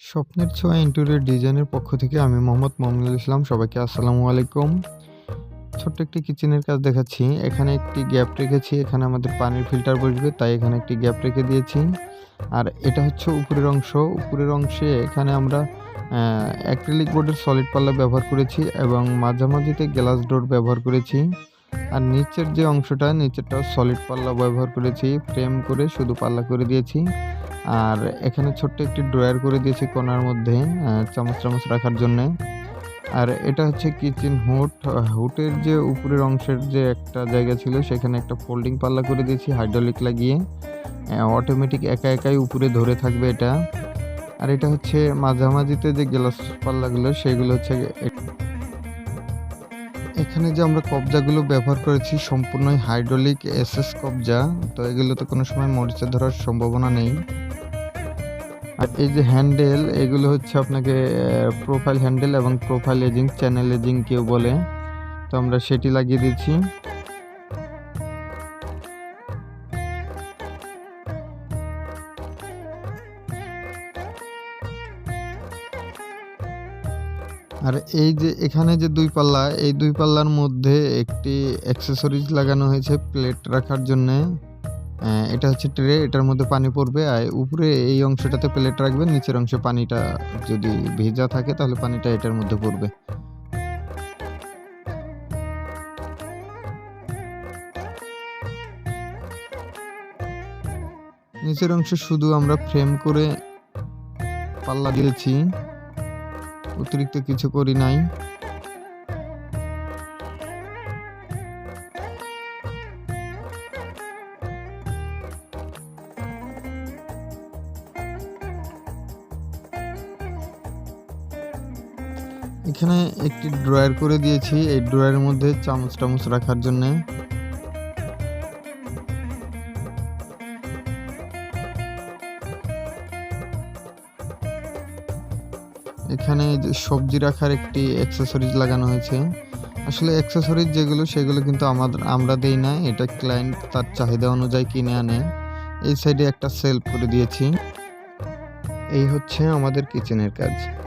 স্বপ্নের ছোঁয়া ইন্টেরিয়র ডিজাইনের পক্ষ থেকে আমি মোহাম্মদ মমিনুল ইসলাম, সবাইকে আসসালামু আলাইকুম। ছোট্ট একটি কিচেনের কাজ দেখাচ্ছি। এখানে একটি গ্যাপ রেখেছি, এখানে আমাদের পানির ফিল্টার বসবে, তাই এখানে একটি গ্যাপ রেখে দিয়েছি। আর এটা হচ্ছে উপরের অংশ। উপরের অংশে এখানে আমরা অ্যাক্রিলিক বোর্ডের সলিড পাল্লা ব্যবহার করেছি এবং মাঝামাঝিতে গ্লাস ডোর ব্যবহার করেছি। আর নিচের যে অংশটা, নিচেরটাও সলিড পাল্লা ব্যবহার করেছি। ফ্রেম করে শুধু পাল্লা করে দিয়েছি। আর এখানে ছোট্ট একটি ড্রয়ার করে দিয়েছি কোনার মধ্যে চামচ চামচ রাখার জন্য। আর এটা হচ্ছে কিচেন হুট। হুটের যে উপরের অংশের যে একটা জায়গা ছিল, সেখানে একটা ফোল্ডিং পাল্লা করে দিয়েছি হাইড্রোলিক লাগিয়ে। অটোমেটিক একা একাই উপরে ধরে থাকবে এটা। আর এটা হচ্ছে মাঝামাঝিতে যে গ্লাস পাল্লাগুলো, সেগুলো হচ্ছে এখানে যে আমরা কবজাগুলো ব্যবহার করেছি সম্পূর্ণই হাইড্রোলিক এসএস কবজা, তো এগুলোতে কোনো সময় মরিচা ধরার সম্ভাবনা নেই। আর এই যে হ্যান্ডেল এগুলো হচ্ছে আপনাকে প্রোফাইল হ্যান্ডেল এবং প্রোফাইল এজিং চ্যানেল এজিং কেউ বলে, তো আমরা সেটি লাগিয়ে দিচ্ছি। আর এই যে এখানে যে দুই পাল্লা, এই দুই পাল্লার মধ্যে একটি অ্যাক্সেসরিজ লাগানো হয়েছে প্লেট রাখার জন্য। এটা হচ্ছে ট্রে এটার মধ্যে পানি পড়বে। আর উপরে এই অংশটাতে প্লেট রাখবেন, নিচের অংশে পানিটা যদি ভেজা থাকে তাহলে পানিটা এটার মধ্যে পড়বে। নিচের অংশে শুধু আমরা ফ্রেম করে পাল্লা দিয়েছি। অতিরিক্ত কিছু করি নাই। এখানে একটি ড্রয়ার করে দিয়েছি। এই ড্রয়ারের মধ্যে চামচ টামচ রাখার জন্য। এখানে সবজি রাখার একটি অ্যাক্সেসরিজ লাগানো হয়েছে। আসলে অ্যাক্সেসরিজ যেগুলো, সেগুলো কিন্তু আমাদের আমরা দেই না। এটা ক্লায়েন্ট তার চাহিদা অনুযায়ী কিনে আনে। এই সাইডে একটা সেলফ করে দিয়েছি। এই হচ্ছে আমাদের কিচেনের কাজ।